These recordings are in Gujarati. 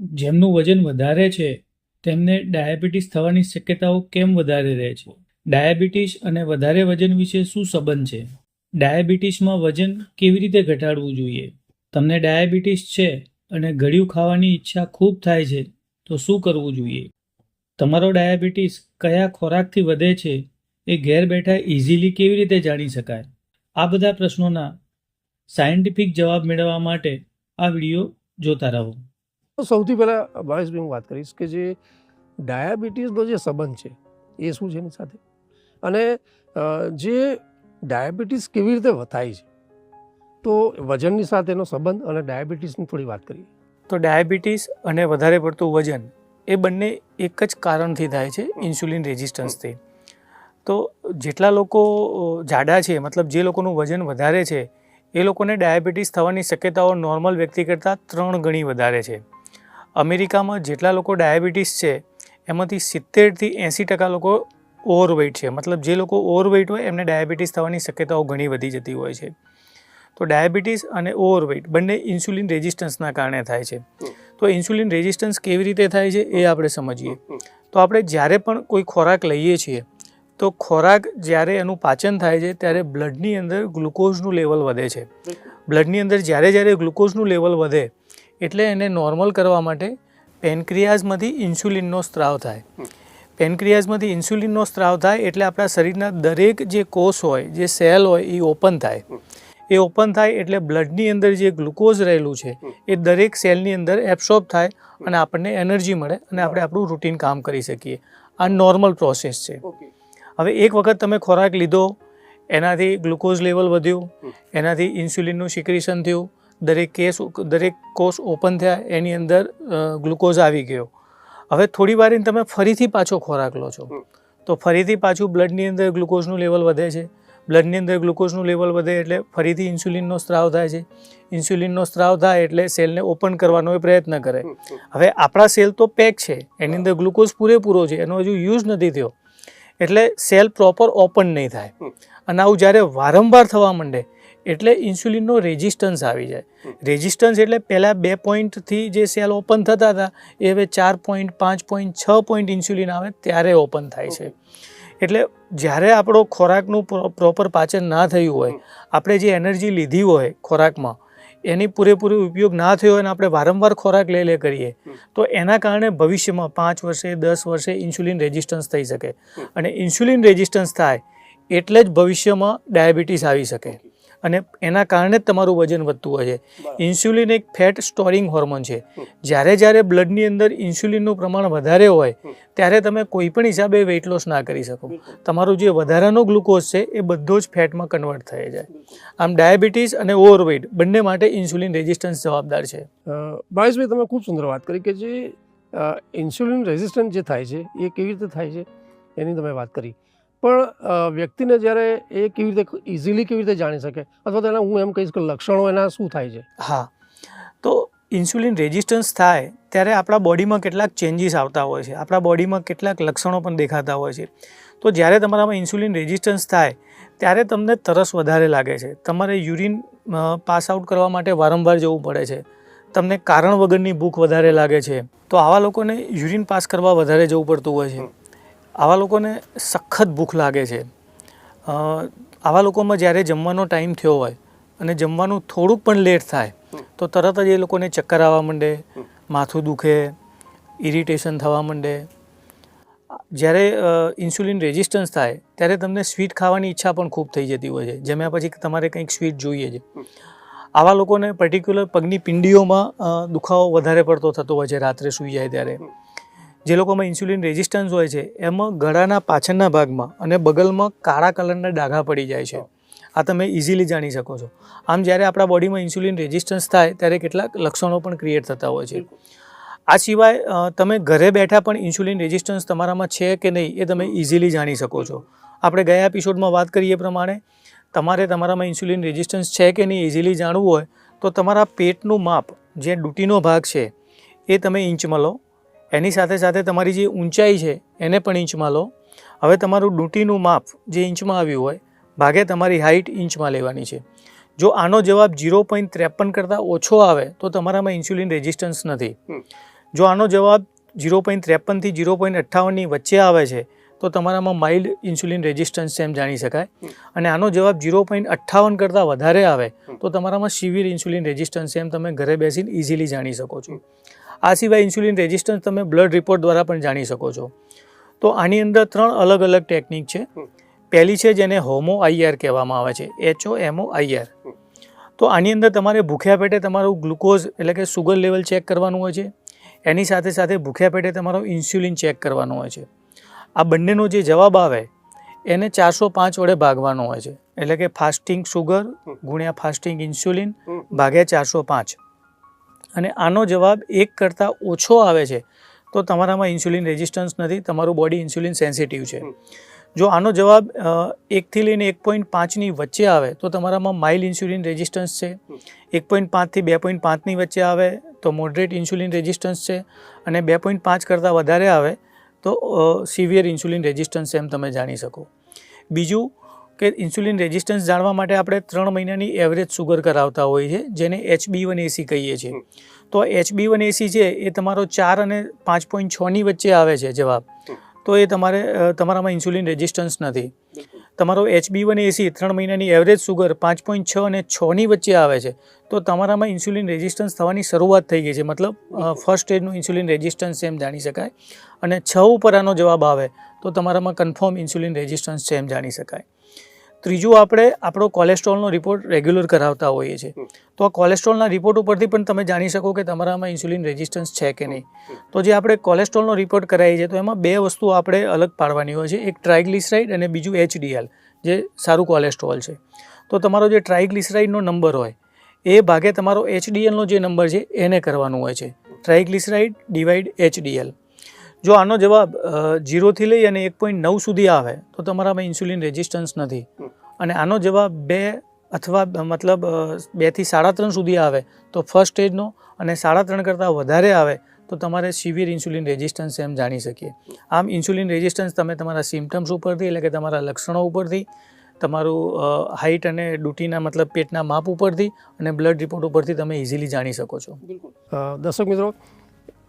જેમનું વજન વધારે છે, તેમને ડાયાબિટીસ થવાની શક્યતાઓ કેમ વધારે રહે છે? ડાયાબિટીસ અને વધારે વજન વિશે શું સંબંધ છે? ડાયાબિટીસમાં વજન કેવી રીતે ઘટાડવું જોઈએ? તમને ડાયાબિટીસ છે અને ગળ્યું ખાવાની ઈચ્છા ખૂબ થાય છે, તો શું કરવું જોઈએ? તમારો ડાયાબિટીસ કયા ખોરાકથી વધે છે, એ ઘેર બેઠા ઇઝીલી કેવી રીતે જાણી શકાય? આ બધા પ્રશ્નોના સાયન્ટિફિક જવાબ મેળવવા માટે આ વીડિયો જોતા રહો. સૌથી પહેલાં ભાવેશભાઈ, હું વાત કરીશ કે જે ડાયાબિટીસનો જે સંબંધ છે, એ શું છે એની સાથે? અને જે ડાયાબિટીસ કેવી રીતે વધાય છે? તો વજનની સાથેનો સંબંધ અને ડાયાબિટીસની થોડી વાત કરીએ. તો ડાયાબિટીસ અને વધારે પડતું વજન એ બંને એક જ કારણથી થાય છે ઇન્સ્યુલિન રેઝિસ્ટન્સથી. તો જેટલા લોકો જાડા છે, મતલબ જે લોકોનું વજન વધારે છે, એ લોકોને ડાયાબિટીસ થવાની શક્યતાઓ નોર્મલ વ્યક્તિ કરતાં ત્રણ ગણી વધારે છે. અમેરિકામાં જેટલા લોકો ડાયાબિટીસ છે, એમાંથી સિત્તેરથી એંસી ટકા લોકો ઓવરવેઇટ છે. મતલબ જે લોકો ઓવરવેઇટ હોય, એમને ડાયાબિટીસ થવાની શક્યતાઓ ઘણી વધી જતી હોય છે. તો ડાયાબિટીસ અને ઓવરવેઇટ બંને ઇન્સ્યુલિન રેઝિસ્ટન્સના કારણે થાય છે. તો ઇન્સ્યુલિન રેઝિસ્ટન્સ કેવી રીતે થાય છે, એ આપણે સમજીએ. તો આપણે જ્યારે પણ કોઈ ખોરાક લઈએ છીએ, તો ખોરાક જ્યારે એનું પાચન થાય છે, ત્યારે બ્લડની અંદર ગ્લુકોઝનું લેવલ વધે છે. બ્લડની અંદર જ્યારે જ્યારે ગ્લુકોઝનું લેવલ વધે એટલે એને નોર્મલ કરવા માટે પેનક્રિયાઝમાંથી ઇન્સ્યુલિનનો સ્ત્રાવ થાય. પેનક્રિયાઝમાંથી ઇન્સ્યુલિનનો સ્ત્રાવ થાય એટલે આપણા શરીરના દરેક જે કોષ હોય જે સેલ હોય એ ઓપન થાય. એ ઓપન થાય એટલે બ્લડની અંદર જે ગ્લુકોઝ રહેલું છે એ દરેક સેલની અંદર એબ્સોર્બ થાય અને આપણને એનર્જી મળે અને આપણે આપણું રૂટીન કામ કરી શકીએ. આ નોર્મલ પ્રોસેસ છે. હવે એક વખત તમે ખોરાક લીધો એનાથી ગ્લુકોઝ લેવલ વધ્યું એનાથી ઇન્સ્યુલિનનું સિક્રેશન થયું દરેક કેસ દરેક કોષ ઓપન થયા એની અંદર ગ્લુકોઝ આવી ગયો. હવે થોડી વાર તમે ફરીથી પાછો ખોરાક લો છો. તો ફરીથી પાછું બ્લડની અંદર ગ્લુકોઝનું લેવલ વધે છે. બ્લડની અંદર ગ્લુકોઝનું લેવલ વધે એટલે ફરીથી ઇન્સ્યુલિનનો સ્ત્રાવ થાય છે. ઇન્સ્યુલિનનો સ્ત્રાવ થાય એટલે સેલને ઓપન કરવાનો એ પ્રયત્ન કરે. હવે આપણા સેલ તો પેક છે. એની અંદર ગ્લુકોઝ પૂરેપૂરો છે. એનો હજુ યુઝ નથી થયો. એટલે સેલ પ્રોપર ઓપન નહીં થાય. અને આવું જ્યારે વારંવાર થવા માંડે એટલે ઇન્સ્યુલિનનો રેઝિસ્ટન્સ આવી જાય. રેઝિસ્ટન્સ એટલે પહેલાં બે પોઈન્ટથી જે સેલ ઓપન થતા હતા, એ હવે ચાર પોઈન્ટ, પાંચ પોઈન્ટ, છ પોઈન્ટ ઇન્સ્યુલિન આવે ત્યારે ઓપન થાય છે. એટલે જ્યારે આપણો ખોરાકનું પ્રોપર પાચન ના થયું હોય, આપણે જે એનર્જી લીધી હોય ખોરાકમાં, એની પૂરેપૂરો ઉપયોગ ના થયો હોય અને આપણે વારંવાર ખોરાક લે લે કરીએ, તો એના કારણે ભવિષ્યમાં પાંચ વર્ષે, દસ વર્ષે ઇન્સ્યુલિન રેઝિસ્ટન્સ થઈ શકે. અને ઇન્સ્યુલિન રેઝિસ્ટન્સ થાય એટલે જ ભવિષ્યમાં ડાયાબિટીસ આવી શકે. અને એના કારણે જ તમારું વજન વધતું હોય છે. ઇન્સ્યુલિન એક ફેટ સ્ટોરિંગ હોર્મોન છે. જ્યારે જ્યારે બ્લડની અંદર ઇન્સ્યુલિનનું પ્રમાણ વધારે હોય ત્યારે તમે કોઈ પણ હિસાબે વેઇટ લોસ ના કરી શકો. તમારું જે વધારાનો ગ્લુકોઝ છે એ બધો જ ફેટમાં કન્વર્ટ થઈ જાય. આમ ડાયાબિટીસ અને ઓવરવેઇટ બંને માટે ઇન્સ્યુલિન રેઝિસ્ટન્સ જવાબદાર છે. ભાવેશભાઈ તમે ખૂબ સુંદર વાત કરી કે જે ઇન્સ્યુલિન રેઝિસ્ટન્સ જે થાય છે એ કેવી રીતે થાય છે એની તમે વાત કરી. પણ વ્યક્તિને જ્યારે એ કેવી રીતે ઇઝીલી કેવી રીતે જાણી શકે? અથવા તો એના હું એમ કહીશ કે લક્ષણો એના શું થાય છે? હા. તો ઇન્સ્યુલિન રેઝિસ્ટન્સ થાય ત્યારે આપણા બોડીમાં કેટલાક ચેન્જીસ આવતા હોય છે. આપણા બોડીમાં કેટલાક લક્ષણો પણ દેખાતા હોય છે. તો જ્યારે તમારામાં ઇન્સ્યુલિન રેઝિસ્ટન્સ થાય ત્યારે તમને તરસ વધારે લાગે છે. તમારે યુરિન પાસ આઉટ કરવા માટે વારંવાર જવું પડે છે. તમને કારણ વગરની ભૂખ વધારે લાગે છે. તો આવા લોકોને યુરિન પાસ કરવા વધારે જવું પડતું હોય છે. આવા લોકોને સખત ભૂખ લાગે છે. આવા લોકોમાં જ્યારે જમવાનો ટાઈમ થયો હોય અને જમવાનું થોડુંક પણ લેટ થાય, તો તરત જ એ લોકોને ચક્કર આવવા માંડે, માથું દુખે ઇરિટેશન થવા માંડે. જ્યારે ઇન્સ્યુલિન રેઝિસ્ટન્સ થાય, ત્યારે તમને સ્વીટ ખાવાની ઈચ્છા પણ ખૂબ થઈ જતી હોય છે. જમ્યા પછી તમારે કંઈક સ્વીટ જોઈએ છે. આવા લોકોને પર્ટિક્યુલર પગની પિંડીઓમાં દુખાવો વધારે પડતો થતો હોય છે, રાત્રે સૂઈ જાય ત્યારે. જે લોકોમાં ઇન્સ્યુલિન રેઝિસ્ટન્સ હોય છે, એમાં ગળાના પાછળના ભાગમાં અને બગલમાં કાળા કલરના ડાઘા પડી જાય છે. આ તમે ઇઝીલી જાણી શકો છો. આમ જ્યારે આપણા બોડીમાં ઇન્સ્યુલિન રેઝિસ્ટન્સ થાય, ત્યારે કેટલાક લક્ષણો પણ ક્રિએટ થતા હોય છે. આ સિવાય તમે ઘરે બેઠા પણ ઇન્સ્યુલિન રેઝિસ્ટન્સ તમારામાં છે કે નહીં, એ તમે ઇઝીલી જાણી શકો છો. આપણે ગયા એપિસોડમાં વાત કરીએ પ્રમાણે, તમારે તમારામાં ઇન્સ્યુલિન રેઝિસ્ટન્સ છે કે નહીં ઇઝીલી જાણવું હોય, તો તમારા પેટનું માપ, જે ડૂટીનો ભાગ છે, એ તમે ઇંચમાં લો. એની સાથે સાથે તમારી જે ઊંચાઈ છે એને પણ ઇંચમાં લો. હવે તમારું ડૂંટીનું માપ જે ઇંચમાં આવ્યું હોય ભાગે તમારી હાઇટ ઇંચમાં લેવાની છે. જો આનો જવાબ ઝીરો પોઈન્ટ ત્રેપન કરતાં ઓછો આવે તો તમારામાં ઇન્સ્યુલિન રેઝિસ્ટન્સ નથી. જો આનો જવાબ ઝીરો પોઈન્ટ ત્રેપનથી ઝીરો પોઈન્ટ અઠ્ઠાવનની વચ્ચે આવે છે તો તમારામાં માઇલ્ડ ઇન્સ્યુલિન રેઝિસ્ટન્સ છે એમ જાણી શકાય. અને આનો જવાબ ઝીરો પોઈન્ટ અઠ્ઠાવન કરતાં વધારે આવે, તો તમારામાં સિવિયર ઇન્સ્યુલિન રેઝિસ્ટન્સ છે એમ તમે ઘરે બેસીને ઇઝીલી જાણી શકો છો. આ સિવાય ઇન્સ્યુલિન રેઝિસ્ટન્સ તમે બ્લડ રિપોર્ટ દ્વારા પણ જાણી શકો છો. તો આની અંદર ત્રણ અલગ અલગ ટેકનિક છે. પહેલી છે જેને હોમો આઈઆર કહેવામાં આવે છે એચઓ એમઓ આઈઆર તો આની અંદર તમારે ભૂખ્યા પેટે તમારું ગ્લુકોઝ એટલે કે સુગર લેવલ ચેક કરવાનું હોય છે. એની સાથે સાથે ભૂખ્યા પેટે તમારો ઇન્સ્યુલિન ચેક કરવાનો હોય છે. આ બંનેનો જે જવાબ આવે એને ચારસો પાંચ વડે ભાગવાનો હોય છે. એટલે કે ફાસ્ટિંગ સુગર ગુણ્યા ફાસ્ટિંગ ઇન્સ્યુલિન ભાગ્યા ચારસો પાંચ. અને આનો જવાબ એક કરતાં ઓછો આવે છે તો તમારામાં ઇન્સ્યુલિન રેઝિસ્ટન્સ નથી તમારું બોડી ઇન્સ્યુલિન સેન્સિટિવ છે. જો આનો જવાબ એકથી લઈને એક પોઈન્ટ પાંચની વચ્ચે આવે તો તમારામાં માઇલ્ડ ઇન્સ્યુલિન રેઝિસ્ટન્સ છે. એક પોઈન્ટ પાંચથી બે પોઈન્ટ પાંચની વચ્ચે આવે તો મોડરેટ ઇન્સ્યુલિન રેઝિસ્ટન્સ છે. અને બે પોઈન્ટ પાંચ કરતાં વધારે આવે તો સિવિયર ઇન્સ્યુલિન રેઝિસ્ટન્સ એમ તમે જાણી શકો. બીજું કે ઇન્સ્યુલિન રેઝિસ્ટન્સ જાણવા માટે આપણે ત્રણ મહિનાની એવરેજ સુગર કરાવતા હોઈએ છીએ જેને એચબી વન એસી કહીએ છીએ. તો એચબી વન એસી છે, એ તમારો ચાર અને પાંચ પોઈન્ટ છની વચ્ચે આવે છે, જવાબ. તો એ તમારે તમારામાં ઇન્સ્યુલિન રેઝિસ્ટન્સ નથી. તમારો એચબી વન એસી ત્રણ મહિનાની એવરેજ સુગર પાંચ પોઈન્ટ છ અને છની વચ્ચે આવે છે. તો તમારામાં ઇન્સ્યુલિન રેઝિસ્ટન્સ થવાની શરૂઆત થઈ ગઈ છે. મતલબ ફર્સ્ટ સ્ટેજનું ઇન્સ્યુલિન રેઝિસ્ટન્સ એમ જાણી શકાય. અને છ ઉપર આનો જવાબ આવે, તો તમારામાં કન્ફર્મ ઇન્સ્યુલિન રેઝિસ્ટન્સ છે એમ જાણી શકાય. ત્રીજું આપણે આપણો કોલેસ્ટ્રોલનો રિપોર્ટ રેગ્યુલર કરાવતા હોઈએ છીએ. તો આ કોલેસ્ટ્રોલના રિપોર્ટ ઉપરથી પણ તમે જાણી શકો કે તમારામાં ઇન્સ્યુલિન રેઝિસ્ટન્સ છે કે નહીં. તો જે આપણે કોલેસ્ટ્રોલનો રિપોર્ટ કરાવીએ છીએ તો એમાં બે વસ્તુ આપણે અલગ પાડવાની હોય છે. એક ટ્રાઇગ્લિસરાઇડ અને બીજું એચડીએલ જે સારું કોલેસ્ટ્રોલ છે. તો તમારો જે ટ્રાઇગ્લિસરાઇડનો નંબર હોય એ ભાગે તમારો એચડીએલનો જે નંબર છે એને કરવાનું હોય છે. ટ્રાઇગ્લિસરાઇડ ડિવાઈડ એચડીએલ જો આનો જવાબ જીરોથી લઈ અને એક પોઈન્ટ નવ સુધી આવે, તો તમારામાં ઇન્સ્યુલિન રેઝિસ્ટન્સ નથી. અને આનો જવાબ બે અથવા, મતલબ બેથી સાડા ત્રણ સુધી આવે, તો ફર્સ્ટ સ્ટેજનો અને સાડા ત્રણ કરતાં વધારે આવે, તો તમારે સિવિયર ઇન્સ્યુલિન રેઝિસ્ટન્સ એમ જાણી શકીએ. આમ, ઇન્સ્યુલિન રેઝિસ્ટન્સ તમે તમારા સિમ્ટમ્સ ઉપરથી, એટલે કે તમારા લક્ષણો ઉપરથી, તમારું હાઇટ અને ડ્યુટીના મતલબ પેટના માપ ઉપરથી અને બ્લડ રિપોર્ટ ઉપરથી તમે ઇઝીલી જાણી શકો છો. બિલકુલ દર્શક મિત્રો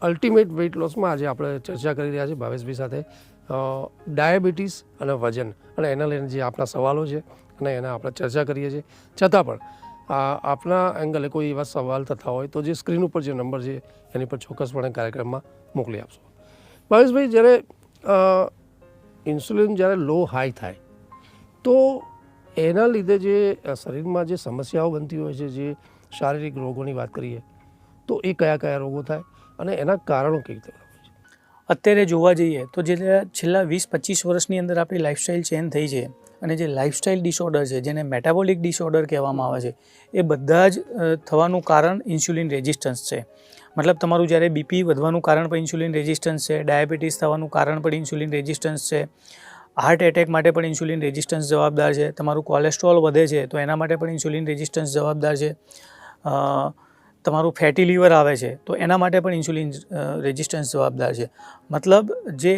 અલ્ટિમેટ વેઇટ લોસમાં આજે આપણે ચર્ચા કરી રહ્યા છીએ ભાવેશભાઈ સાથે. ડાયાબિટીસ અને વજન અને એના લઈને જે આપણા સવાલો છે અને એના આપણે ચર્ચા કરીએ છીએ. છતાં પણ આપના એંગલે કોઈ એવા સવાલ થતા હોય તો જે સ્ક્રીન ઉપર જે નંબર છે એની પર ચોક્કસપણે કાર્યક્રમમાં મોકલી આપશો. ભાવેશભાઈ, જ્યારે ઇન્સ્યુલિન જ્યારે લો હાઈ થાય, તો એના લીધે જે શરીરમાં જે સમસ્યાઓ બનતી હોય છે, જે શારીરિક રોગોની વાત કરીએ, તો એ કયા કયા રોગો થાય? અને એના કારણો કઈ રીતે અત્યારે જોવા જઈએ તો જે છેલ્લા વીસ, પચીસ વર્ષની અંદર આપણી લાઇફસ્ટાઈલ ચેન્જ થઈ છે અને જે લાઇફસ્ટાઈલ ડિસઓર્ડર છે, જેને મેટાબોલિક ડિસઓર્ડર કહેવામાં આવે છે, એ બધા જ થવાનું કારણ ઇન્સ્યુલિન રેઝિસ્ટન્સ છે. મતલબ તમારું જ્યારે બીપી વધવાનું કારણ પણ ઇન્સ્યુલિન રેઝિસ્ટન્સ છે ડાયાબિટીસ થવાનું કારણ પણ ઇન્સ્યુલિન રેઝિસ્ટન્સ છે હાર્ટ એટેક માટે પણ ઇન્સ્યુલિન રેઝિસ્ટન્સ જવાબદાર છે, તમારું કોલેસ્ટ્રોલ વધે છે, તો એના માટે પણ ઇન્સ્યુલિન રેઝિસ્ટન્સ જવાબદાર છે. તમારું ફેટી લીવર આવે છે તો એના માટે પણ ઇન્સ્યુલિન રેઝિસ્ટન્સ જવાબદાર છે. મતલબ જે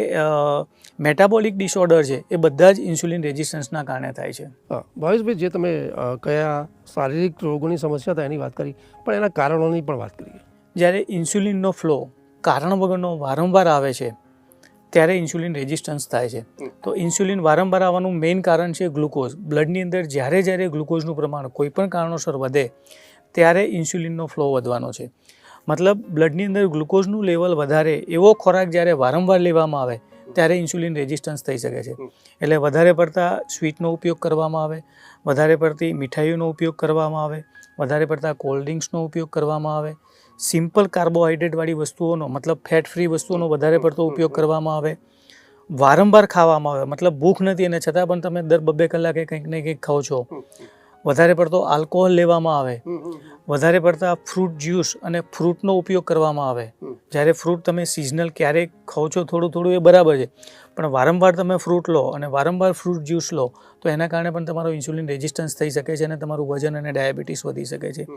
મેટાબોલિક ડિસઓર્ડર છે એ બધા જ ઇન્સ્યુલિન રેઝિસ્ટન્સના કારણે થાય છે. ભાવેશભાઈ જે તમે કયા શારીરિક રોગોની સમસ્યા થાય એની વાત કરી પણ એના કારણોની પણ વાત કરીએ. જ્યારે ઇન્સ્યુલિનનો ફ્લો કારણ વગરનો વારંવાર આવે છે ત્યારે ઇન્સ્યુલિન રેઝિસ્ટન્સ થાય છે. તો ઇન્સ્યુલિન વારંવાર આવવાનું મેઇન કારણ છે ગ્લુકોઝ બ્લડની અંદર જ્યારે જ્યારે ગ્લુકોઝનું પ્રમાણ કોઈપણ કારણોસર વધે ત્યારે ઇન્સ્યુલિનનો ફ્લો વધવાનો છે. મતલબ બ્લડની અંદર ગ્લુકોઝનું લેવલ વધારે, એવો ખોરાક જ્યારે વારંવાર લેવામાં આવે, ત્યારે ઇન્સ્યુલિન રેઝિસ્ટન્સ થઈ શકે છે. એટલે વધારે પડતા સ્વીટનો ઉપયોગ કરવામાં આવે, વધારે પડતી મીઠાઈઓનો ઉપયોગ કરવામાં આવે, વધારે પડતા કોલ્ડ ડ્રિંક્સનો ઉપયોગ કરવામાં આવે, સિમ્પલ કાર્બોહાઈડ્રેટવાળી વસ્તુઓનો, મતલબ ફેટ ફ્રી વસ્તુઓનો વધારે પડતો ઉપયોગ કરવામાં આવે, વારંવાર ખાવામાં આવે. મતલબ ભૂખ નથી અને છતાં પણ તમે દર બબે કલાકે કંઈક ને કંઈક ખાઓ છો. વધારે પડતો આલ્કોહોલ લેવામાં આવે. વધારે પડતા ફ્રૂટ જ્યુસ અને ફ્રૂટનો ઉપયોગ કરવામાં આવે. જ્યારે ફ્રૂટ તમે સિઝનલ ક્યારેક ખાઓ છો થોડું થોડું એ બરાબર છે. પણ વારંવાર તમે ફ્રૂટ લો અને વારંવાર ફ્રૂટ જ્યુસ લો તો એના કારણે પણ તમારો ઇન્સ્યુલિન રેઝિસ્ટન્સ થઈ શકે છે અને તમારું વજન અને ડાયાબિટીસ વધી શકે છે.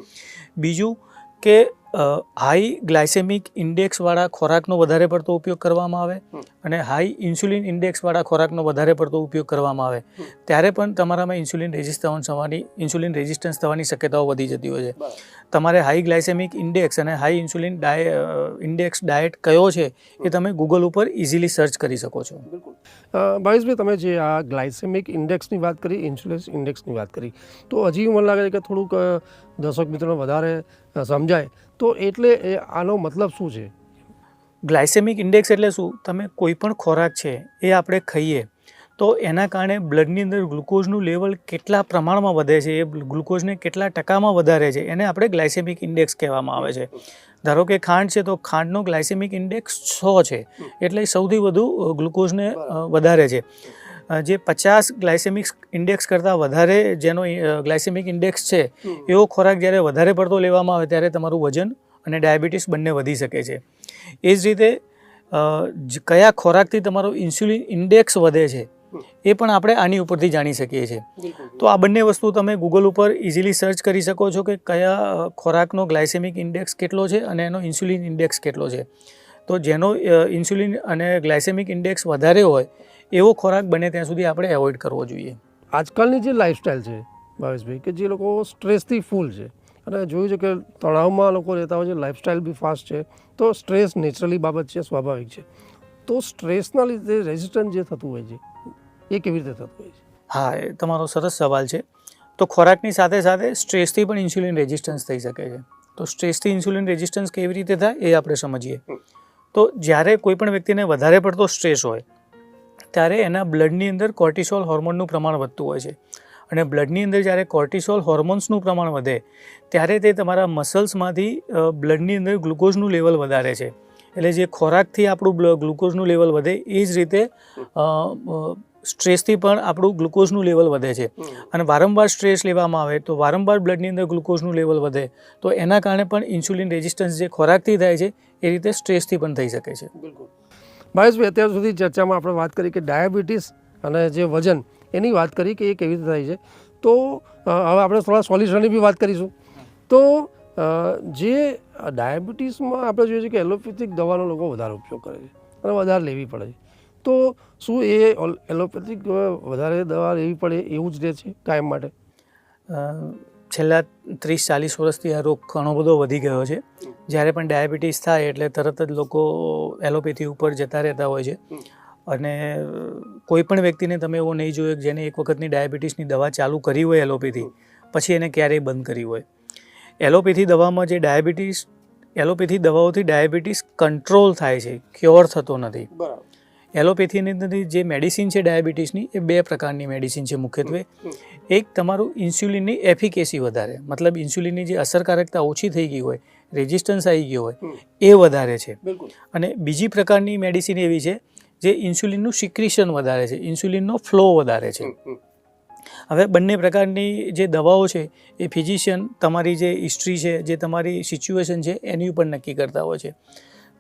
બીજું કે હાઈ ગ્લાયસેમિક ઇન્ડેક્સવાળા ખોરાકનો વધારે પડતો ઉપયોગ કરવામાં આવે અને હાઈ ઇન્સ્યુલિન ઇન્ડેક્સવાળા ખોરાકનો વધારે પડતો ઉપયોગ કરવામાં આવે. ત્યારે પણ તમારામાં ઇન્સ્યુલિન રેઝિસ્ટન્સ થવાની ઇન્સ્યુલિન રેઝિસ્ટન્સ થવાની શક્યતાઓ વધી જતી હોય છે. તમારે હાઈ ગ્લાયસેમિક ઇન્ડેક્સ અને હાઈ ઇન્સ્યુલિન ડાય ઇન્ડેક્સ ડાયટ કયો છે એ તમે ગૂગલ ઉપર ઇઝીલી સર્ચ કરી શકો છો. ભાવેશભાઈ તમે જે આ ગ્લાયસેમિક ઇન્ડેક્સની વાત કરી ઇન્સ્યુલિન ઇન્ડેક્સની વાત કરી તો હજી મને લાગે છે કે થોડુંક દર્શક મિત્રોને વધારે સમજાય. તો એટલે આનો મતલબ શું છે? ગ્લાયસેમિક ઇન્ડેક્સ એટલે શું? તમે કોઈ પણ ખોરાક છે, એ આપણે ખાઈએ, તો એના કારણે બ્લડની અંદર ગ્લુકોઝનું લેવલ કેટલા પ્રમાણમાં વધે છે, એ ગ્લુકોઝને કેટલા ટકામાં વધારે છે, એને આપણે ગ્લાયસેમિક ઇન્ડેક્સ કહેવામાં આવે છે. ધારો કે ખાંડ છે, તો ખાંડનો ગ્લાયસેમિક ઇન્ડેક્સ સો છે, એટલે સૌથી વધુ ગ્લુકોઝને વધારે છે. જે પચાસ ગ્લાયસેમિક ઇન્ડેક્સ કરતાં વધારે જેનો ગ્લાયસેમિક ઇન્ડેક્સ છે એવો ખોરાક જ્યારે વધારે પડતો લેવામાં આવે ત્યારે તમારું વજન અને ડાયાબિટીસ બંને વધી શકે છે. એ જ રીતે કયા ખોરાકથી તમારો ઇન્સ્યુલિન ઇન્ડેક્સ વધે છે એ પણ આપણે આની ઉપરથી જાણી શકીએ છીએ. તો આ બંને વસ્તુ તમે ગૂગલ ઉપર ઇઝીલી સર્ચ કરી શકો છો કે કયા ખોરાકનો ગ્લાયસેમિક ઇન્ડેક્સ કેટલો છે અને એનો ઇન્સ્યુલિન ઇન્ડેક્સ કેટલો છે. તો જેનો ઇન્સ્યુલિન અને ગ્લાયસેમિક ઇન્ડેક્સ વધારે હોય એવો ખોરાક બને ત્યાં સુધી આપણે એવોઇડ કરવો જોઈએ. આજકાલની જે લાઈફસ્ટાઈલ છે ભાવેશભાઈ કે જે લોકો સ્ટ્રેસથી ફૂલ છે અને જોયું છે કે તણાવમાં લોકો રહેતા હોય છે લાઈફસ્ટાઈલ બી ફાસ્ટ છે તો સ્ટ્રેસ નેચરલી બાબત છે સ્વાભાવિક છે. તો સ્ટ્રેસના લીધે રેઝિસ્ટન્સ જે થતું હોય છે એ કેવી રીતે થતું હોય છે? હા એ તમારો સરસ સવાલ છે. તો ખોરાકની સાથે સાથે સ્ટ્રેસથી પણ ઇન્સ્યુલિન રેઝિસ્ટન્સ થઈ શકે છે. તો સ્ટ્રેસથી ઇન્સ્યુલિન રેઝિસ્ટન્સ કેવી રીતે થાય એ આપણે સમજીએ. તો જ્યારે કોઈ પણ વ્યક્તિને વધારે પડતો સ્ટ્રેસ હોય ત્યારે એના બ્લડની અંદર કોર્ટિસોલ હોર્મોનનું પ્રમાણ વધતું હોય છે. અને બ્લડની અંદર જ્યારે કોર્ટિસોલ હોર્મોન્સનું પ્રમાણ વધે, ત્યારે તે તમારા મસલ્સમાંથી બ્લડની અંદર ગ્લુકોઝનું લેવલ વધારે છે. એટલે જે ખોરાકથી આપણું ગ્લુકોઝનું લેવલ વધે, એ જ રીતે સ્ટ્રેસથી પણ આપણું ગ્લુકોઝનું લેવલ વધે છે. અને વારંવાર સ્ટ્રેસ લેવામાં આવે તો વારંવાર બ્લડની અંદર ગ્લુકોઝનું લેવલ વધે, તો એના કારણે પણ ઇન્સ્યુલિન રેઝિસ્ટન્સ જે ખોરાકથી થાય છે, એ રીતે સ્ટ્રેસથી પણ થઈ શકે છે. ભાવેશભાઈ અત્યાર સુધી ચર્ચામાં આપણે વાત કરી કે ડાયાબિટીસ અને જે વજન, એની વાત કરી કે એ કેવી રીતે થાય છે. તો હવે આપણે થોડા સોલ્યુશનની બી વાત કરીશું. તો જે ડાયાબિટીસમાં આપણે જોઈએ છીએ કે એલોપેથિક દવાનો લોકો વધારે ઉપયોગ કરે છે અને વધારે લેવી પડે છે. તો, શું એ એલોપેથિક વધારે દવા લેવી પડે એવું જ રહે છે કાયમ માટે? છેલ્લા ત્રીસ, ચાલીસ વર્ષથી આ રોગ ઘણો બધો વધી ગયો છે. જ્યારે પણ ડાયાબિટીસ થાય એટલે તરત જ લોકો એલોપેથી ઉપર જતા રહેતા હોય છે. અને કોઈ પણ વ્યક્તિને તમે એવો નહીં જોયો જેને એક વખતની ડાયાબિટીસની દવા ચાલુ કરી હોય એલોપેથી, પછી એને ક્યારેય બંધ કરી હોય. એલોપેથી દવામાં જે ડાયાબિટીસ, એલોપેથી દવાઓથી ડાયાબિટીસ કંટ્રોલ થાય છે, ક્યોર થતો નથી. એલોપેથીની અંદર જે મેડિસિન છે ડાયાબિટીસની એ બે પ્રકારની મેડિસિન છે મુખ્યત્વે. એક તમારું ઇન્સ્યુલિનની એફિકેસી વધારે મતલબ ઇન્સ્યુલિનની જે અસરકારકતા ઓછી થઈ ગઈ હોય રેઝિસ્ટન્સ આવી ગયો હોય એ વધારે છે. અને બીજી પ્રકારની મેડિસિન એવી છે જે ઇન્સ્યુલિનનું સિક્રિશન વધારે છે ઇન્સ્યુલિનનો ફ્લો વધારે છે. હવે બંને પ્રકારની જે દવાઓ છે એ ફિઝિશિયન તમારી જે હિસ્ટ્રી છે જે તમારી સિચ્યુએશન છે એની ઉપર નક્કી કરતા હોય છે.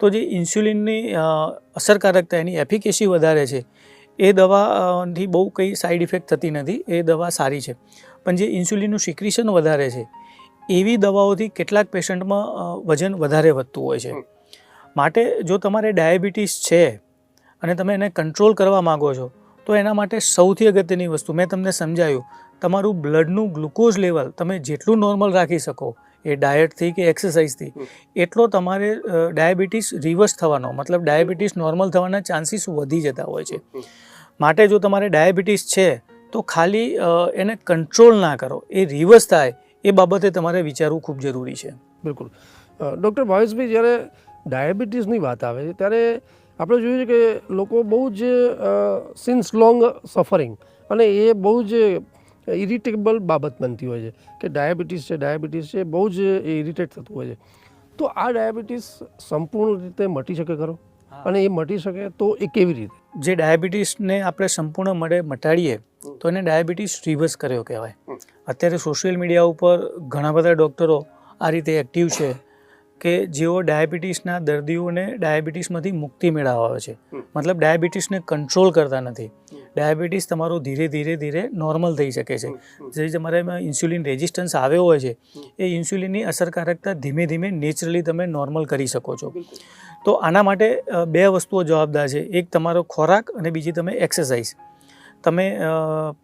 તો જે ઇન્સ્યુલિનની અસરકારકતા એની એફિકેસી વધારે છે, એ દવાથી બહુ કંઈ સાઈડ ઇફેક્ટ થતી નથી, એ દવા સારી છે. પણ જે ઇન્સ્યુલિનનું સિક્રિશન વધારે છે, એવી દવાઓથી કેટલાક પેશન્ટમાં વજન વધારે વધતું હોય છે. માટે જો તમારે ડાયાબિટીસ છે અને તમે એને કંટ્રોલ કરવા માગો છો, તો એના માટે સૌથી અગત્યની વસ્તુ, મેં તમને સમજાયું, તમારું બ્લડનું ગ્લુકોઝ લેવલ તમે જેટલું નોર્મલ રાખી શકો એ ડાયટથી કે એક્સરસાઇઝથી એટલો તમારે ડાયાબિટીસ રિવર્સ થવાનો મતલબ ડાયાબિટીસ નોર્મલ થવાના ચાન્સીસ વધી જતા હોય છે. માટે જો તમારે ડાયાબિટીસ છે તો ખાલી એને કંટ્રોલ ના કરો. એ રિવર્સ થાય એ બાબતે તમારે વિચારવું ખૂબ જરૂરી છે. બિલકુલ. ડૉક્ટર ભાવેશભાઈ જ્યારે ડાયાબિટીસની વાત આવે છે ત્યારે આપણે જોયું છે કે લોકો બહુ જ સિન્સ લોંગ સફરિંગ અને એ બહુ જ ઇરિટેબલ બાબત બનતી હોય છે કે ડાયાબિટીસ છે ડાયાબિટીસ છે બહુ જ ઇરિટેટ થતું હોય છે. તો આ ડાયાબિટીસ સંપૂર્ણ રીતે મટી શકે ખરો? અને એ મટી શકે તો એ કેવી રીતે? જે ડાયાબિટીસને આપણે સંપૂર્ણ મળે મટાડીએ તો એને ડાયાબિટીસ રિવર્સ કર્યો કહેવાય. અત્યારે સોશિયલ મીડિયા ઉપર ઘણા બધા ડૉક્ટરો આ રીતે એક્ટિવ છે કે જેઓ ડાયાબિટીસના દર્દીઓને ડાયાબિટીસમાંથી મુક્તિ મેળવવા આવે છે. મતલબ ડાયાબિટીસને કંટ્રોલ કરતા નથી. ડાયાબિટીસ તમારું ધીરે ધીરે ધીરે નોર્મલ થઈ શકે છે. જે તમારામાં ઇન્સ્યુલિન રેઝિસ્ટન્સ આવ્યો હોય છે એ ઇન્સ્યુલિનની અસરકારકતા ધીમે ધીમે નેચરલી તમે નોર્મલ કરી શકો છો. તો આના માટે બે વસ્તુઓ જવાબદાર છે. એક તમારો ખોરાક અને બીજી તમે એક્સરસાઇઝ. તમે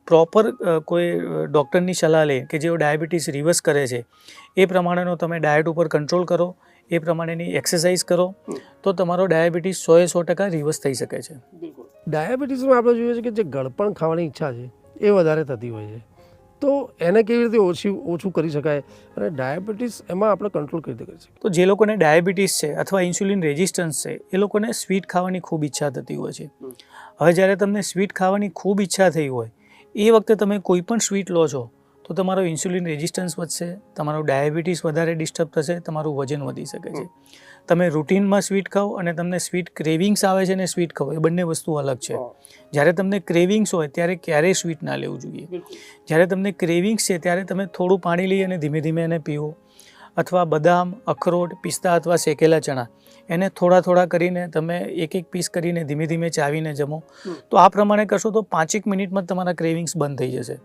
પ્રોપર કોઈ ડૉક્ટરની સલાહ લે કે જેઓ ડાયાબિટીસ રિવર્સ કરે છે એ પ્રમાણેનો તમે ડાયટ ઉપર કંટ્રોલ કરો એ પ્રમાણેની એક્સરસાઇઝ કરો તો તમારો ડાયાબિટીસ સોએ સો ટકા રિવર્સ થઈ શકે છે. ડાયાબિટીસમાં આપણે જોઈએ છે કે જે ગળપણ ખાવાની ઈચ્છા છે એ વધારે થતી હોય છે. તો એને કેવી રીતે ઓછી ઓછું કરી શકાય અને ડાયાબિટીસ એમાં આપણે કંટ્રોલ કેવી રીતે કરી શકીએ? તો જે લોકોને ડાયાબિટીસ છે અથવા ઇન્સ્યુલિન રેઝિસ્ટન્સ છે એ લોકોને સ્વીટ ખાવાની ખૂબ ઈચ્છા થતી હોય છે. હવે જ્યારે તમને સ્વીટ ખાવાની ખૂબ ઈચ્છા થઈ હોય એ વખતે તમે કોઈ પણ સ્વીટ લો છો તો તમારો ઇન્સ્યુલિન રેઝિસ્ટન્સ વધશે તમારું ડાયાબિટીસ વધારે ડિસ્ટર્બ થશે તમારું વજન વધી શકે છે. તમે રૂટીનમાં સ્વીટ ખાઓ અને તમને સ્વીટ ક્રેવિંગ્સ આવે છે ને સ્વીટ ખાઓ એ બંને વસ્તુ અલગ છે. જ્યારે તમને ક્રેવિંગ્સ હોય ત્યારે ક્યારેય સ્વીટ ના લેવું જોઈએ? જ્યારે તમને ક્રેવિંગ્સ છે ત્યારે તમે થોડું પાણી લઈ અને ધીમે ધીમે એને પીવો. અથવા બદામ અખરોટ પિસ્તા અથવા શેકેલા ચણા એને થોડા થોડા કરીને તમે એક એક પીસ કરીને ધીમે ધીમે ચાવીને જમો. તો આ પ્રમાણે કરશો તો પાંચેક મિનિટમાં જ તમારા ક્રેવિંગ્સ બંધ થઈ જશે.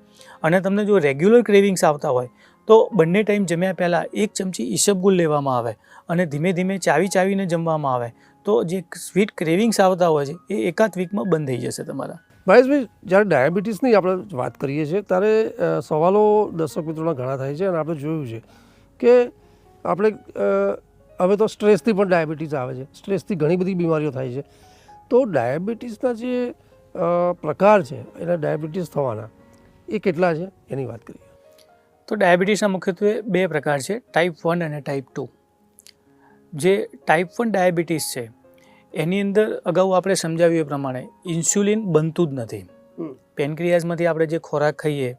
અને તમને જો રેગ્યુલર ક્રેવિંગ્સ આવતા હોય તો બંને ટાઈમ જમ્યા પહેલાં એક ચમચી ઈસબગુલ લેવામાં આવે અને ધીમે ધીમે ચાવી ચાવીને જમવામાં આવે. તો જે સ્વીટ ક્રેવિંગ્સ આવતા હોય છે એ એકાદ વીકમાં બંધ થઈ જશે તમારા. મહેશભાઈ જ્યારે ડાયાબિટીસની આપણે વાત કરીએ છીએ ત્યારે સવાલો દર્શક મિત્રોના ઘણા થાય છે અને આપણે જોયું છે કે આપણે હવે તો સ્ટ્રેસથી પણ ડાયાબિટીસ આવે છે. સ્ટ્રેસથી ઘણી બધી બીમારીઓ થાય છે. તો ડાયાબિટીસના જે પ્રકાર છે એના ડાયાબિટીસ થવાના એ કેટલા છે? એની વાત કરીએ. તો ડાયાબિટીસના મુખ્યત્વે બે પ્રકાર છે ટાઈપ વન અને ટાઈપ ટુ. જે ટાઈપ વન ડાયાબિટીસ છે એની અંદર અગાઉ આપણે સમજાવ્યું એ પ્રમાણે ઇન્સ્યુલિન બનતું જ નથી. પેનક્રિયાઝમાંથી આપણે જે ખોરાક ખાઈએ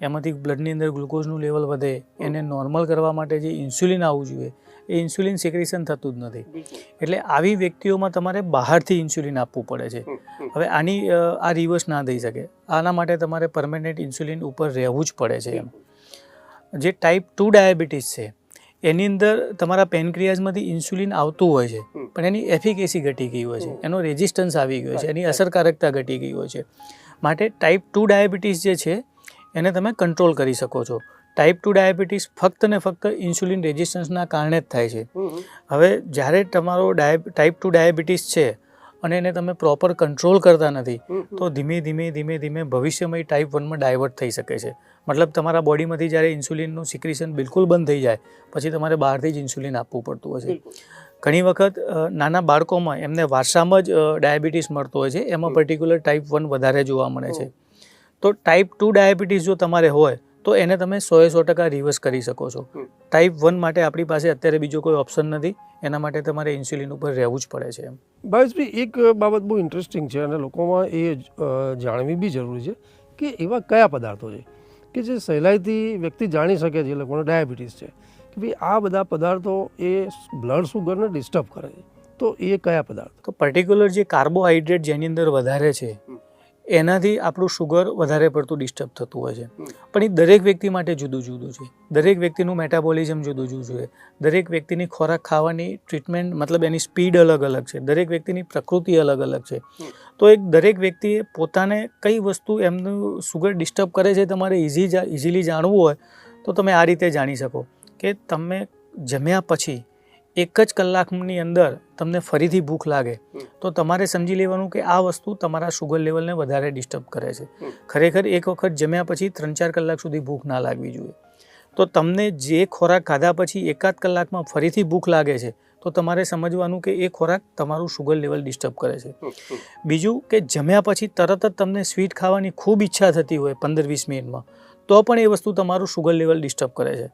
એમાંથી બ્લડની અંદર ગ્લુકોઝનું લેવલ વધે એને નોર્મલ કરવા માટે જે ઇન્સ્યુલિન આવવું જોઈએ એ ઇન્સ્યુલિન સિક્રેશન થતું જ નથી. એટલે આવી વ્યક્તિઓમાં તમારે બહારથી ઇન્સ્યુલિન આપવું પડે છે. હવે આની આ રિવર્સ ના થઈ શકે. આના માટે તમારે પરમેનન્ટ ઇન્સ્યુલિન ઉપર રહેવું જ પડે છે એમ. જે ટાઈપ ટુ ડાયાબિટીસ છે એની અંદર તમારા પેનક્રિયાઝમાંથી ઇન્સ્યુલિન આવતું હોય છે પણ એની એફિકેસી ઘટી ગઈ હોય છે. એનો રેઝિસ્ટન્સ આવી ગયો છે એની અસરકારકતા ઘટી ગઈ હોય છે. માટે ટાઈપ ટુ ડાયાબિટીસ જે છે એને તમે કંટ્રોલ કરી શકો છો. ટાઈપ ટુ ડાયાબિટીસ ફક્ત ને ફક્ત ઇન્સ્યુલિન રેઝિસ્ટન્સના કારણે જ થાય છે. હવે જ્યારે તમારો ટાઈપ ટુ ડાયાબિટીસ છે અને એને તમે પ્રોપર કંટ્રોલ કરતા નથી તો ધીમે ધીમે ધીમે ધીમે ભવિષ્યમાં એ ટાઈપ વનમાં ડાયવર્ટ થઈ શકે છે. મતલબ તમારા બોડીમાંથી જ્યારે ઇન્સ્યુલિનનું સિક્રિશન બિલકુલ બંધ થઈ જાય પછી તમારે બહારથી જ ઇન્સ્યુલિન આપવું પડતું હોય છે. ઘણી વખત નાના બાળકોમાં એમને વારસામાં જ ડાયાબિટીસ મળતો હોય છે. એમાં પર્ટિક્યુલર ટાઈપ વન વધારે જોવા મળે છે. તો ટાઈપ ટુ ડાયાબિટીસ જો તમારે હોય તો એને તમે સોએ સો ટકા રિવર્સ કરી શકો છો. ટાઈપ વન માટે આપણી પાસે અત્યારે બીજો કોઈ ઓપ્શન નથી. એના માટે તમારે ઇન્સ્યુલિન ઉપર રહેવું જ પડે છે એમ. ભાવેશભાઈ એક બાબત બહુ ઇન્ટરેસ્ટિંગ છે અને લોકોમાં એ જાણવી બી જરૂરી છે કે એવા કયા પદાર્થો છે? કે જે સહેલાઈથી વ્યક્તિ જાણી શકે છે લોકોને ડાયાબિટીસ છે. કે ભાઈ આ બધા પદાર્થો એ બ્લડ સુગરને ડિસ્ટર્બ કરે છે. તો એ કયા પદાર્થ? તો પર્ટિક્યુલર જે કાર્બોહાઈડ્રેટ જેની અંદર વધારે છે એનાથી આપણું શુગર વધારે પડતું ડિસ્ટર્બ થતું હોય છે. પણ એ દરેક વ્યક્તિ માટે જુદું જુદું છે. દરેક વ્યક્તિનું મેટાબોલિઝમ જુદું જુદું છે. દરેક વ્યક્તિની ખોરાક ખાવાની ટ્રીટમેન્ટ મતલબ એની સ્પીડ અલગ અલગ છે. દરેક વ્યક્તિની પ્રકૃતિ અલગ અલગ છે. તો એક દરેક વ્યક્તિએ પોતાને કઈ વસ્તુ એમનું શુગર ડિસ્ટર્બ કરે છે તમારે ઇઝી ઇઝીલી જાણવું હોય તો તમે આ રીતે જાણી શકો કે તમે જમ્યા પછી એક જ કલાકની અંદર તમને ફરીથી ભૂખ લાગે તો તમારે સમજી લેવાનું કે આ વસ્તુ તમારા શુગર લેવલને વધારે ડિસ્ટર્બ કરે છે. ખરેખર એક વખત જમ્યા પછી ત્રણ ચાર કલાક સુધી ભૂખ ના લાગવી જોઈએ. તો તમને જે ખોરાક ખાધા પછી એકાદ કલાકમાં ફરીથી ભૂખ લાગે છે તો તમારે સમજવાનું કે એ ખોરાક તમારું શુગર લેવલ ડિસ્ટર્બ કરે છે. બીજું કે જમ્યા પછી તરત જ તમને સ્વીટ ખાવાની ખૂબ ઈચ્છા થતી હોય પંદર વીસ મિનિટમાં તો પણ એ વસ્તુ તમારું શુગર લેવલ ડિસ્ટર્બ કરે છે.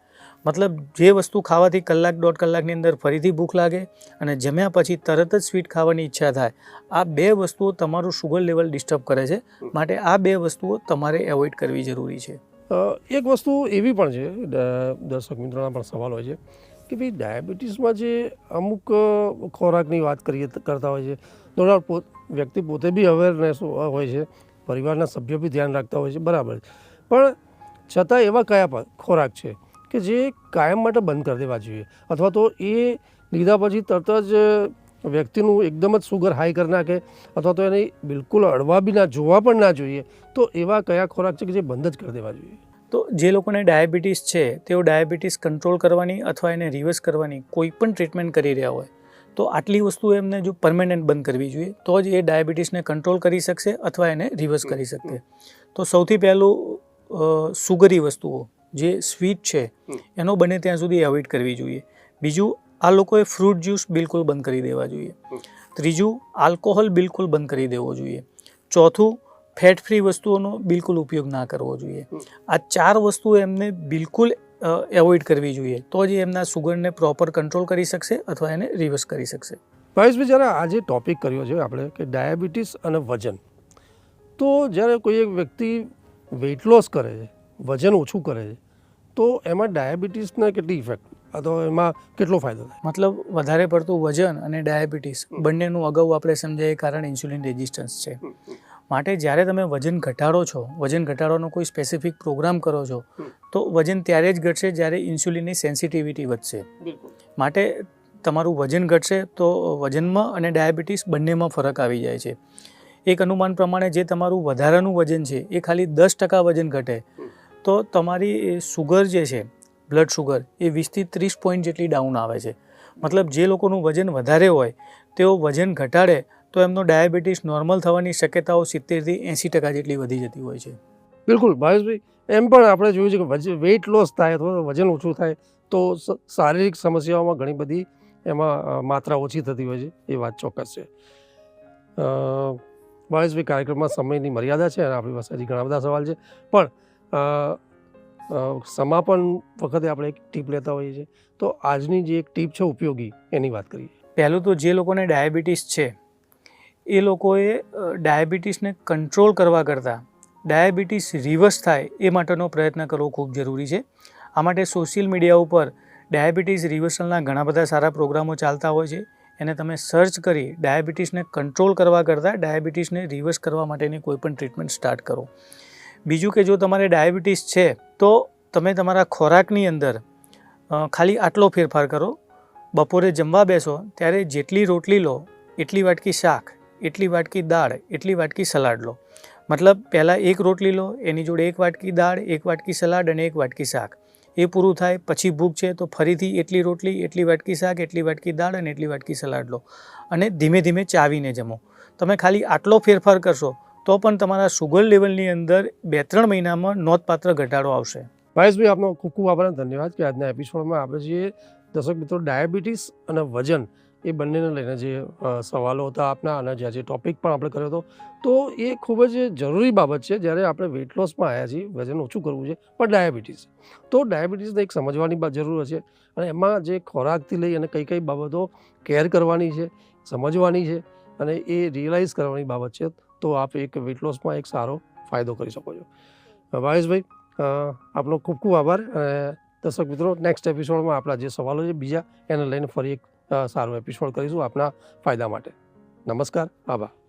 મતલબ જે વસ્તુ ખાવાથી કલાક દોઢ કલાકની અંદર ફરીથી ભૂખ લાગે અને જમ્યા પછી તરત જ સ્વીટ ખાવાની ઈચ્છા થાય, આ બે વસ્તુઓ તમારું શુગર લેવલ ડિસ્ટર્બ કરે છે. માટે આ બે વસ્તુઓ તમારે એવોઇડ કરવી જરૂરી છે. એક વસ્તુ એવી પણ છે દર્શક મિત્રોના પણ સવાલ હોય છે કે ભાઈ ડાયાબિટીસમાં જે અમુક ખોરાકની વાત કરીએ કરતા હોય છે, થોડા પોત વ્યક્તિ પોતે બી અવેરનેસ હોય છે, પરિવારના સભ્યો બી ધ્યાન રાખતા હોય છે, બરાબર પણ છતાં એવા કયા ખોરાક છે કે જે કાયમ માટે બંધ કરી દેવા જોઈએ? અથવા તો એ લીધા પછી તરત જ વ્યક્તિનું એકદમ જ સુગર હાઈ કરી નાખે અથવા તો એને બિલકુલ અડવા બી ના જોવા પણ ના જોઈએ તો એવા કયા ખોરાક છે કે જે બંધ જ કરી દેવા જોઈએ? તો જે લોકોને ડાયાબિટીસ છે તેઓ ડાયાબિટીસ કંટ્રોલ કરવાની અથવા એને રિવર્સ કરવાની કોઈ પણ ટ્રીટમેન્ટ કરી રહ્યા હોય તો આટલી વસ્તુ એમને જો પરમેનન્ટ બંધ કરવી જોઈએ તો જ એ ડાયાબિટીસને કંટ્રોલ કરી શકશે અથવા એને રિવર્સ કરી શકશે. તો સૌથી પહેલું સુગરી વસ્તુઓ જે સ્વીટ છે એનો બને ત્યાં સુધી એવોઇડ કરવી જોઈએ. બીજું આ લોકોએ ફ્રૂટ જ્યુસ બિલકુલ બંધ કરી દેવા જોઈએ. ત્રીજું આલ્કોહોલ બિલકુલ બંધ કરી દેવો જોઈએ. ચોથું ફેટ ફ્રી વસ્તુઓનો બિલકુલ ઉપયોગ ના કરવો જોઈએ. આ ચાર વસ્તુઓ એમને બિલકુલ એવોઇડ કરવી જોઈએ. તો જ એમના સુગરને પ્રોપર કંટ્રોલ કરી શકશે અથવા એને રિવર્સ કરી શકશે. ભાવેશભાઈ જ્યારે આજે ટોપિક કર્યો છે આપણે કે ડાયાબિટીસ અને વજન તો જ્યારે કોઈ એક વ્યક્તિ વેઇટ લોસ કરે છે વજન ઓછું કરે છે તો એમાં ડાયાબિટીસને કેટલી ઇફેક્ટ અથવા એમાં કેટલો ફાયદો થાય? મતલબ વધારે પડતું વજન અને ડાયાબિટીસ બંનેનું અગાઉ આપણે સમજાય એ કારણ ઇન્સ્યુલિન રેઝિસ્ટન્સ છે. માટે જ્યારે તમે વજન ઘટાડો છો વજન ઘટાડવાનો કોઈ સ્પેસિફિક પ્રોગ્રામ કરો છો તો વજન ત્યારે જ ઘટશે જ્યારે ઇન્સ્યુલિનની સેન્સિટિવિટી વધશે. માટે તમારું વજન ઘટશે તો વજનમાં અને ડાયાબિટીસ બંનેમાં ફરક આવી જાય છે. એક અનુમાન પ્રમાણે જે તમારું વધારાનું વજન છે એ ખાલી દસ ટકા વજન ઘટે. તો તમારી સુગર જે છે બ્લડ સુગર એ વીસથી ત્રીસ પોઈન્ટ જેટલી ડાઉન આવે છે. મતલબ જે લોકોનું વજન વધારે હોય તેઓ વજન ઘટાડે તો એમનો ડાયાબિટીસ નોર્મલ થવાની શક્યતાઓ સિત્તેરથી એંસી ટકા જેટલી વધી જતી હોય છે. બિલકુલ ભાવેશભાઈ એમ પણ આપણે જોયું છે કે વેઇટ લોસ થાય અથવા તો વજન ઓછું થાય તો શારીરિક સમસ્યાઓમાં ઘણી બધી એમાં માત્રા ઓછી થતી હોય છે એ વાત ચોક્કસ છે. ભાવેશભાઈ કાર્યક્રમમાં સમયની મર્યાદા છે અને આપણી પાસે હજી ઘણા બધા સવાલ છે. પણ સમાપન વખતે આપણે એક ટીપ લેતા હોઈએ છીએ. તો આજની જે એક ટીપ છે ઉપયોગી, એની વાત કરીએ. પહેલું તો જે લોકોને ડાયાબિટીસ છે, એ લોકોએ ડાયાબિટીસને કંટ્રોલ કરવા કરતાં ડાયાબિટીસ રિવર્સ થાય એ માટેનો પ્રયત્ન કરવો ખૂબ જરૂરી છે. આ માટે સોશિયલ મીડિયા ઉપર ડાયાબિટીસ રિવર્સલના ઘણા બધા સારા પ્રોગ્રામો ચાલતા હોય છે. એને તમે સર્ચ કરી ડાયાબિટીસને કંટ્રોલ કરવા કરતાં ડાયાબિટીસને રિવર્સ કરવા માટેની કોઈપણ ટ્રીટમેન્ટ સ્ટાર્ટ કરો. બીજું કે જો તમારે ડાયાબિટીસ છે, તો તમે તમારા ખોરાકની અંદર ખાલી આટલો ફેરફાર કરો. બપોરે જમવા બેસો, ત્યારે જેટલી રોટલી લો, એટલી વાટકી શાક, એટલી વાટકી દાળ, એટલી વાટકી સલાડ લો. મતલબ પહેલાં એક રોટલી લો, એની જોડે એક વાટકી દાળ, એક વાટકી સલાડ અને એક વાટકી શાક. એ પૂરું થાય. પછી ભૂખ છે તો ફરીથી એટલી રોટલી, એટલી વાટકી શાક, એટલી વાટકી દાળ અને એટલી વાટકી સલાડ લો. અને ધીમે ધીમે ચાવીને જમો. તમે ખાલી આટલો ફેરફાર કરશો તો પણ તમારા સુગર લેવલની અંદર બે ત્રણ મહિનામાં નોંધપાત્ર ઘટાડો આવશે. ભાવેશભાઈ, આપનો ખૂબ ખૂબ આભાર ધન્યવાદ કે આજના એપિસોડમાં આપણે જે દર્શક મિત્રો ડાયાબિટીસ અને વજન. એ બંનેને લઈને જે સવાલો હતા આપના અને જે આજે ટોપિક પણ આપણે કર્યો હતો, તો એ ખૂબ જ જરૂરી બાબત છે. જ્યારે આપણે વેઇટ લોસમાં આવ્યા છીએ, વજન ઓછું કરવું છે, પણ ડાયાબિટીસ તો ડાયાબિટીસને એક સમજવાની જરૂર છે અને એમાં જે ખોરાકથી લઈ અને કઈ કઈ બાબતો કેર કરવાની છે, સમજવાની છે, અને એ રિયલાઇઝ કરવાની બાબત છે, તો આપ એક વેઇટ લોસમાં એક સારો ફાયદો કરી શકો છો. ભાવેશભાઈ આપનો ખૂબ ખૂબ આભાર. અને દર્શક મિત્રો નેક્સ્ટ એપિસોડમાં આપણા જે સવાલો છે, બીજા એને લઈને ફરી એક સારો એપિસોડ કરીશું આપના ફાયદા માટે. નમસ્કાર આભાર.